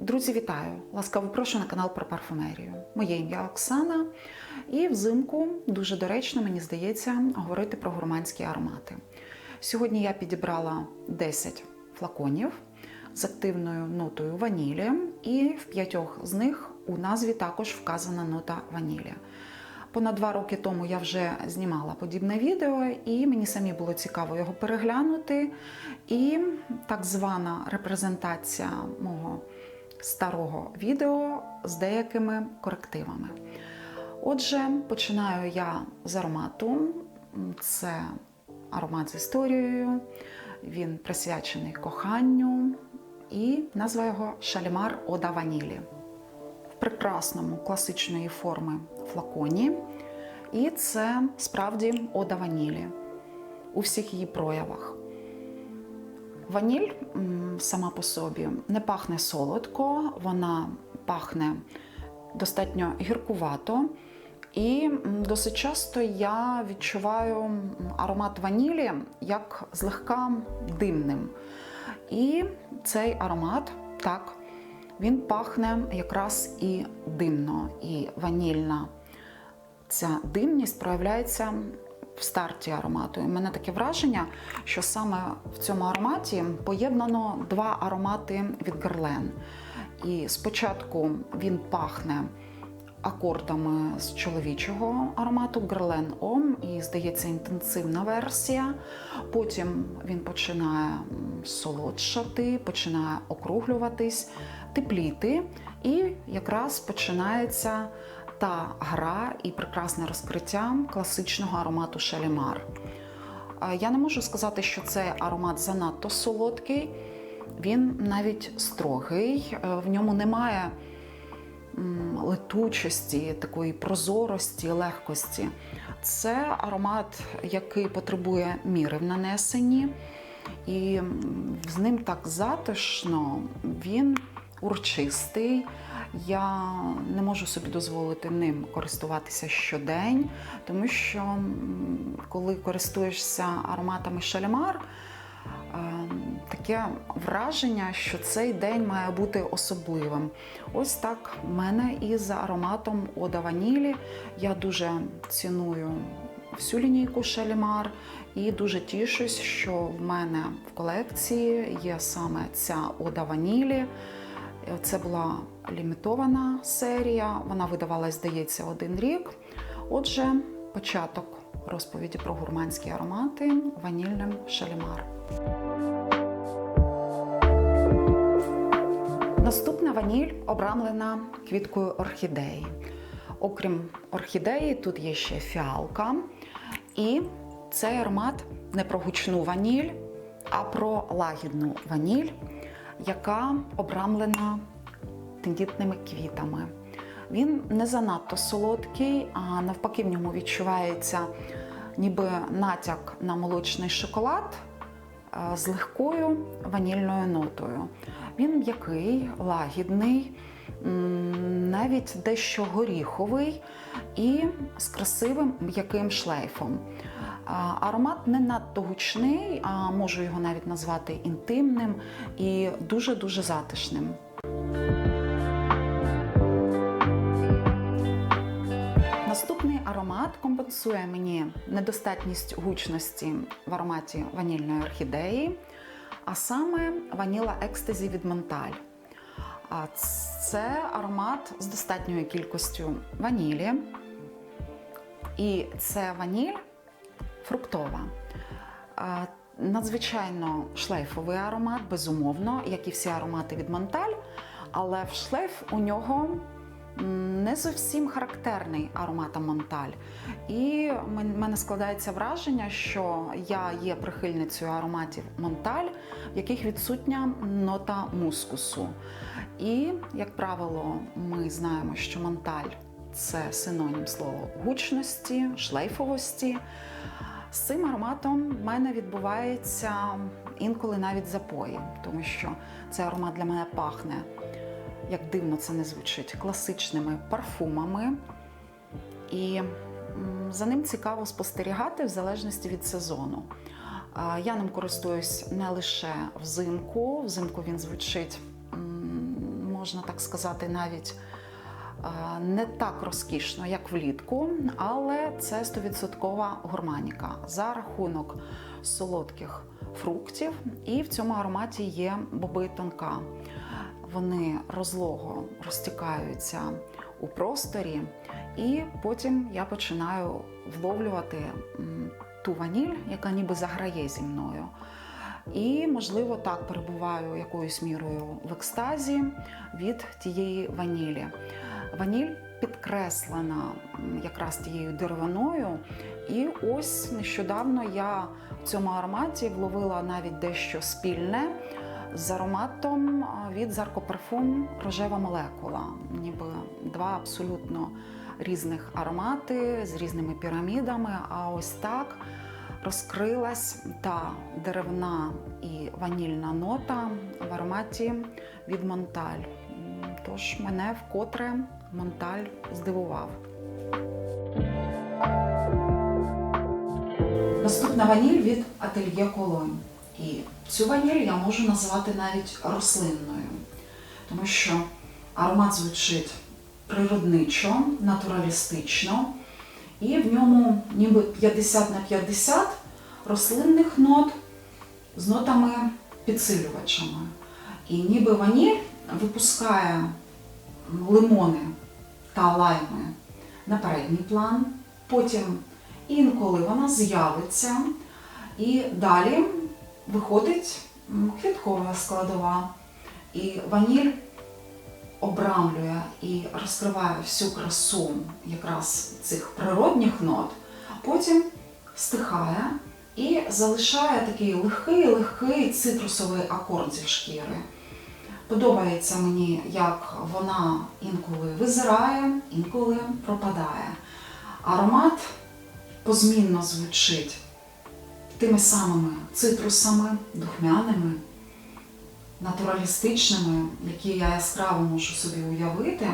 Друзі, вітаю! Ласкаво прошу на канал про парфумерію. Моє ім'я Оксана, і взимку дуже доречно, мені здається, говорити про гурманські аромати. Сьогодні я підібрала 10 флаконів з активною нотою ванілі, і в п'ятьох з них у назві також вказана нота ванілі. Понад два роки тому я вже знімала подібне відео, і мені самі було цікаво його переглянути. І так звана репрезентація мого старого відео з деякими корективами. Отже, починаю я з аромату. Це аромат з історією, він присвячений коханню, і назва його Шалімар Ода Ванілі в прекрасному класичної форми флаконі. І це справді ода ванілі у всіх її проявах. Ваніль сама по собі не пахне солодко, вона пахне достатньо гіркувато. І досить часто я відчуваю аромат ванілі як злегка димним. І цей аромат так він пахне якраз і димно, і ванільна. Ця димність проявляється в старті аромату. І в мене таке враження, що саме в цьому ароматі поєднано два аромати від Герлен. І спочатку він пахне акордами з чоловічого аромату Герлен Ом, і, здається, інтенсивна версія. Потім він починає солодшати, починає округлюватись, тепліти, і якраз починається та гра і прекрасне розкриття класичного аромату Шалімар. Я не можу сказати, що цей аромат занадто солодкий, він навіть строгий, в ньому немає летучості, такої прозорості, легкості. Це аромат, який потребує міри в нанесенні, і з ним так затишно, він урчистий. Я не можу собі дозволити ним користуватися щодень, тому що коли користуєшся ароматами шалімар, таке враження, що цей день має бути особливим. Ось так в мене і за ароматом Ода Ванілі. Я дуже ціную всю лінійку Шалімар і дуже тішусь, що в мене в колекції є саме ця Ода Ванілі. Це була лімітована серія, вона видавалась, здається, один рік. Отже, початок розповіді про гурманські аромати ванільним шалімар. Наступна ваніль обрамлена квіткою орхідеї. Окрім орхідеї, тут є ще фіалка. І цей аромат не про гучну ваніль, а про лагідну ваніль, яка обрамлена тендітними квітами. Він не занадто солодкий, а навпаки, в ньому відчувається ніби натяк на молочний шоколад з легкою ванільною нотою. Він м'який, лагідний, навіть дещо горіховий і з красивим м'яким шлейфом. Аромат не надто гучний, а можу його навіть назвати інтимним і дуже-дуже затишним. Наступний аромат компенсує мені недостатність гучності в ароматі ванільної орхідеї, а саме ваніла екстазі від Монталь. Це аромат з достатньою кількістю ванілі. І це ваніль фруктова. Надзвичайно шлейфовий аромат, безумовно, як і всі аромати від Монталь, але в шлейф у нього не зовсім характерний аромата Монталь. І в мене складається враження, що я є прихильницею ароматів Монталь, в яких відсутня нота мускусу. І, як правило, ми знаємо, що Монталь це синонім слова гучності, шлейфовості. З цим ароматом в мене відбувається інколи навіть запої, тому що цей аромат для мене пахне як дивно це не звучить, класичними парфумами. І за ним цікаво спостерігати в залежності від сезону. Я ним користуюсь не лише взимку. Взимку він звучить можна так сказати, навіть не так розкішно, як влітку, але це 100% гурманіка за рахунок солодких фруктів. І в цьому ароматі є боби тонка. Вони розлого розтікаються у просторі, і потім я починаю вловлювати ту ваніль, яка ніби заграє зі мною. І, можливо, так перебуваю якоюсь мірою в екстазі від тієї ванілі. Ваніль підкреслена якраз тією деревиною. І ось нещодавно я в цьому ароматі вловила навіть дещо спільне з ароматом від Заркопарфум рожева молекула. Ніби два абсолютно різних аромати з різними пірамідами. А ось так розкрилась та деревна і ванільна нота в ароматі від Монталь. Тож мене вкотре Монталь здивував. Наступна ваніль від Ательє Колонь. І цю ваніль я можу називати навіть рослинною, тому що аромат звучить природничо, натуралістично, і в ньому ніби 50 на 50 рослинних нот з нотами підсилювачами. І ніби ваніль випускає лимони та лайми на передній план, потім інколи вона з'явиться, і далі виходить квіткова складова. І ваніль обрамлює і розкриває всю красу якраз цих природних нот, потім стихає і залишає такий легкий, легкий цитрусовий акорд зі шкіри. Подобається мені, як вона інколи визирає, інколи пропадає. Аромат позмінно звучить тими самими цитрусами, духмяними, натуралістичними, які я яскраво можу собі уявити.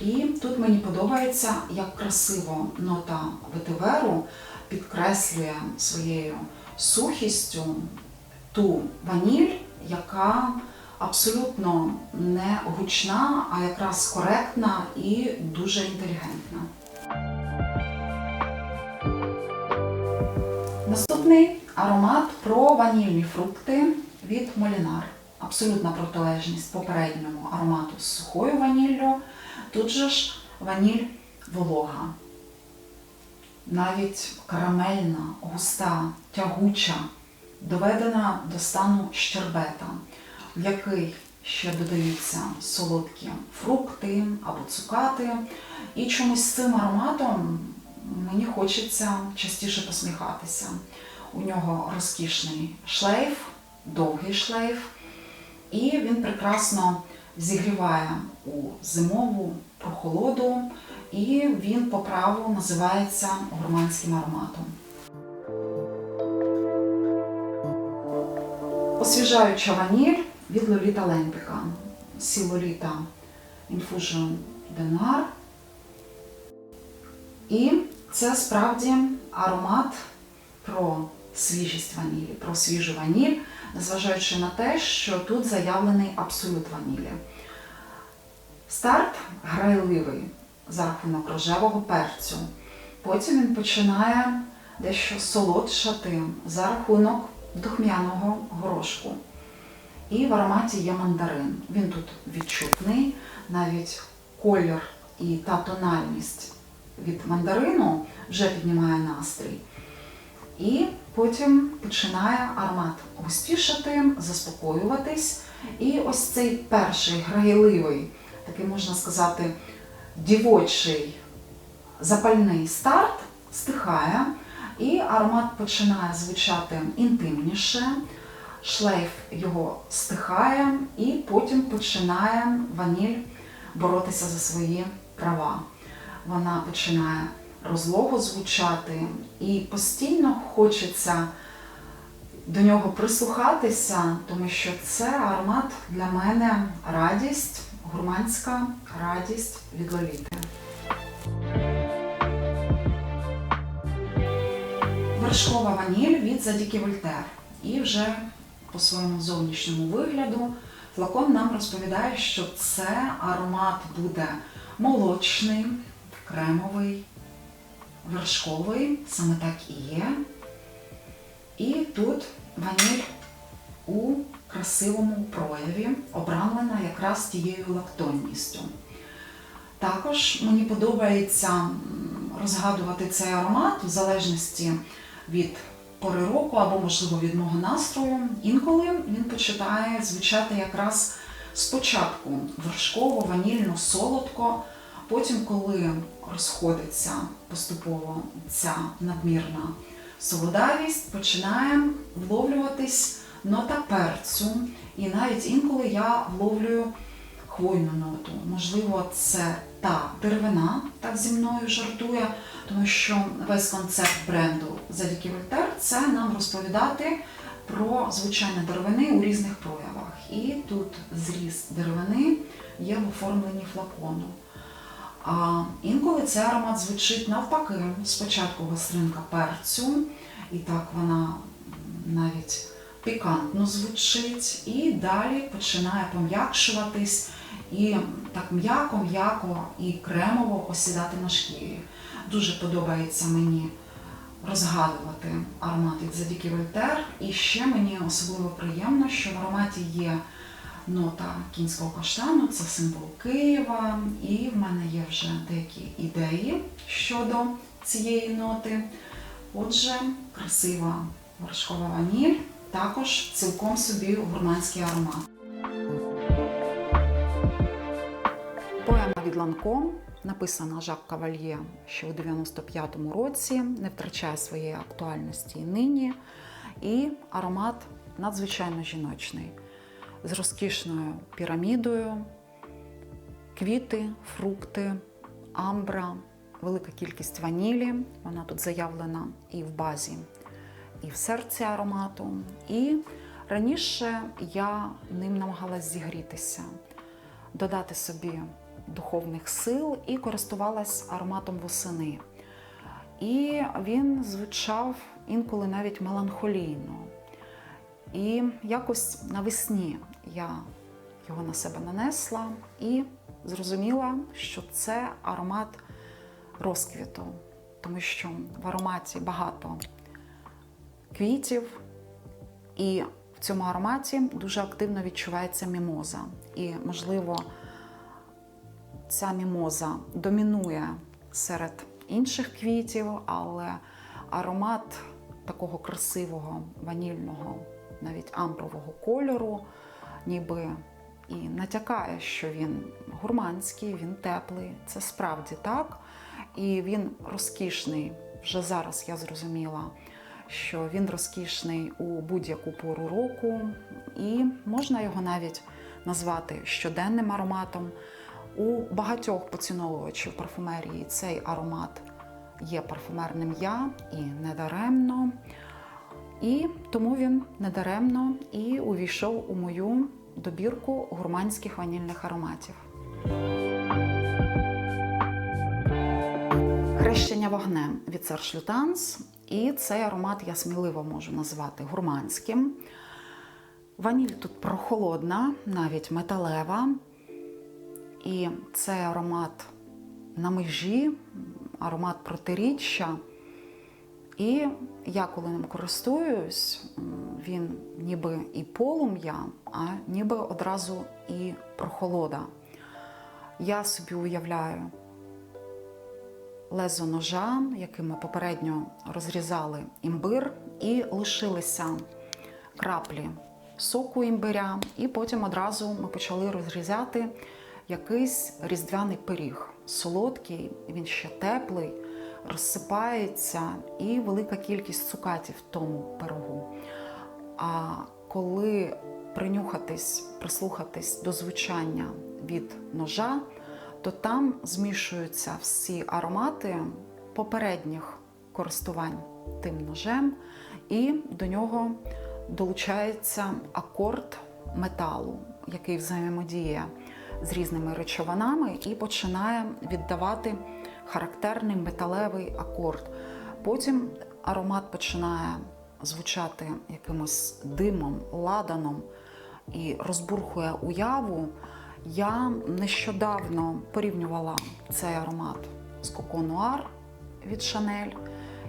І тут мені подобається, як красиво нота ветиверу підкреслює своєю сухістю ту ваніль, яка абсолютно не гучна, а якраз коректна і дуже інтелігентна. Наступний аромат про ванільні фрукти від Молінар. Абсолютна протилежність попередньому аромату з сухою ваніллю. Тут же ж ваніль волога. Навіть карамельна, густа, тягуча, доведена до стану щербета, який ще додаються солодкі фрукти або цукати. І чомусь з цим ароматом мені хочеться частіше посміхатися. У нього розкішний шлейф, довгий шлейф, і він прекрасно зігріває у зимову прохолоду, і він по праву називається гурманським ароматом. Освіжаюча ваніль від Лоліта Лемпіка. Сі Лоліта Infusion Денар. І це справді аромат про свіжість ванілі, про свіжу ваніль, незважаючи на те, що тут заявлений абсолют ванілі. Старт грайливий за рахунок рожевого перцю. Потім він починає дещо солодшати за рахунок духмяного горошку. І в ароматі є мандарин. Він тут відчутний, навіть колір і та тональність від мандарину вже піднімає настрій. І потім починає аромат густішати, заспокоюватись. І ось цей перший грайливий, такий можна сказати, дівочий запальний старт стихає, і аромат починає звучати інтимніше, шлейф його стихає, і потім починає ваніль боротися за свої права. Вона починає розлого звучати, і постійно хочеться до нього прислухатися, тому що це аромат для мене радість, гурманська радість від лоліти. Вершкова ваніль від Задіки Вольтер. І вже по своєму зовнішньому вигляду Флакон нам розповідає, що це аромат буде молочний, кремовий, вершковий, саме так і є. І тут ваніль у красивому прояві, обрамлена якраз тією лактонністю. Також мені подобається розгадувати цей аромат в залежності від пори року або, можливо, від мого настрою. Інколи він починає звучати якраз спочатку вершково, ванільно, солодко. Потім, коли розходиться поступово ця надмірна солодавість, починає вловлюватись нота перцю. І навіть інколи я вловлюю хвойну ноту. Можливо, це та деревина так зі мною жартує, тому що весь концепт бренду Задіки Вольтер це нам розповідати про звучання деревини у різних проявах. І тут зріст деревини є в оформленні флакону. А інколи цей аромат звучить навпаки. Спочатку гостринка перцю, і так вона навіть пікантно звучить, і далі починає пом'якшуватись і так м'яко-м'яко і кремово осідати на шкірі. Дуже подобається мені розгадувати аромат Задіки Вольтер. І ще мені особливо приємно, що в ароматі є нота кінського каштану, це символ Києва, і в мене є вже деякі ідеї щодо цієї ноти. Отже, красива вершкова ваніль, також цілком собі гурманський аромат. Поема Ланком, написана Жак Кавальє ще у 95-му році, не втрачає своєї актуальності і нині. І аромат надзвичайно жіночний, з розкішною пірамідою, квіти, фрукти, амбра, велика кількість ванілі. Вона тут заявлена і в базі, і в серці аромату. І раніше я ним намагалась зігрітися, додати собі духовних сил і користувалась ароматом восени. І він звучав інколи навіть меланхолійно. І якось навесні я його на себе нанесла і зрозуміла, що це аромат розквіту, тому що в ароматі багато квітів, і в цьому ароматі дуже активно відчувається мімоза. І, можливо, ця мімоза домінує серед інших квітів, але аромат такого красивого ванільного, навіть амбрового кольору, ніби і натякає, що він гурманський, він теплий. Це справді так. І він розкішний. Вже зараз я зрозуміла, що він розкішний у будь-яку пору року, і можна його навіть назвати щоденним ароматом. У багатьох поціновувачів парфумерії цей аромат є парфумерним я і недаремно. І тому він недаремно і увійшов у мою добірку гурманських ванільних ароматів. Хрещення вогнем від Lutens. І цей аромат я сміливо можу назвати гурманським. Ваніль тут прохолодна, навіть металева. І цей аромат на межі, аромат протиріччя. І я, коли ним користуюсь, він ніби і полум'я, а ніби одразу і прохолода. Я собі уявляю лезо ножа, яким ми попередньо розрізали імбир, і лишилися краплі соку імбиря, і потім одразу ми почали розрізати якийсь різдвяний пиріг. Солодкий, він ще теплий, розсипається і велика кількість цукатів в тому пирогу. А коли принюхатись, прислухатись до звучання від ножа, то там змішуються всі аромати попередніх користувань тим ножем, і до нього долучається акорд металу, який взаємодіє з різними речовинами і починає віддавати характерний металевий акорд. Потім аромат починає звучати якимось димом, ладаном, і розбурхує уяву. Я нещодавно порівнювала цей аромат з Coco Noir від Chanel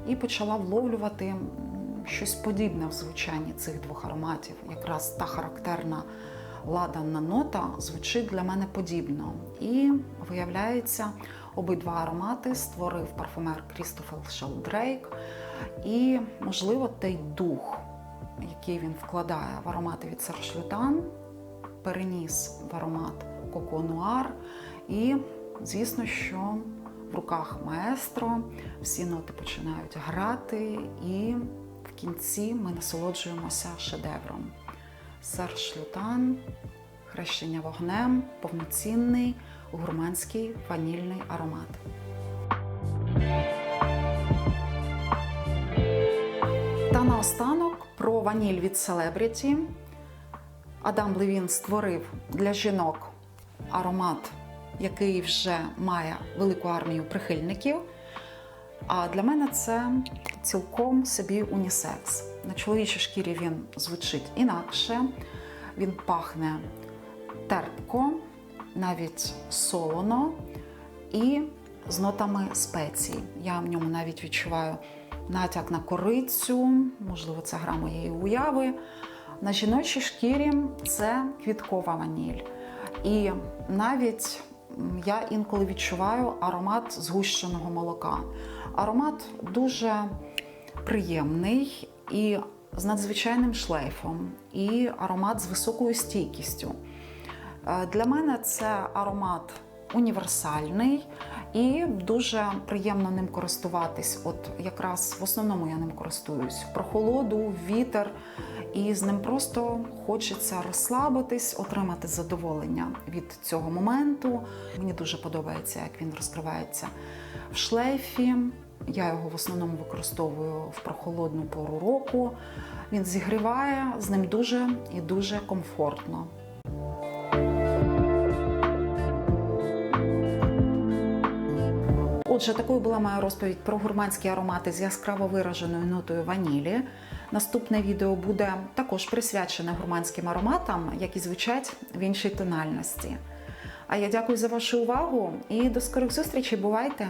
і почала вловлювати щось подібне в звучанні цих двох ароматів. Якраз та характерна ладанна нота звучить для мене подібно. І виявляється, обидва аромати створив парфумер Крістофер Шелдрейк. І, можливо, той дух, який він вкладає в аромати від Serge переніс в аромат Noir. І, звісно, що в руках маестро всі ноти починають грати, і в кінці ми насолоджуємося шедевром. Серж Лютан, хрещення вогнем, повноцінний гурманський ванільний аромат. Та наостанок про ваніль від Celebrity. Адам Левін створив для жінок аромат, який вже має велику армію прихильників. А для мене це цілком собі унісекс. На чоловічій шкірі він звучить інакше, він пахне терпко, навіть солоно і з нотами спецій. Я в ньому навіть відчуваю натяк на корицю, можливо, це гра моєї уяви. На жіночій шкірі це квіткова ваніль. І навіть я інколи відчуваю аромат згущеного молока. Аромат дуже приємний і з надзвичайним шлейфом, і аромат з високою стійкістю. Е, Для мене це аромат універсальний і дуже приємно ним користуватись. От якраз в основному я ним користуюсь прохолоду, вітер, і з ним просто хочеться розслабитись, отримати задоволення від цього моменту. Мені дуже подобається, як він розкривається в шлейфі. Я його в основному використовую в прохолодну пору року. Він зігріває, з ним дуже і дуже комфортно. Отже, такою була моя розповідь про гурманські аромати з яскраво вираженою нотою ванілі. Наступне відео буде також присвячене гурманським ароматам, які звучать в іншій тональності. А я дякую за вашу увагу і до скорих зустрічей. Бувайте!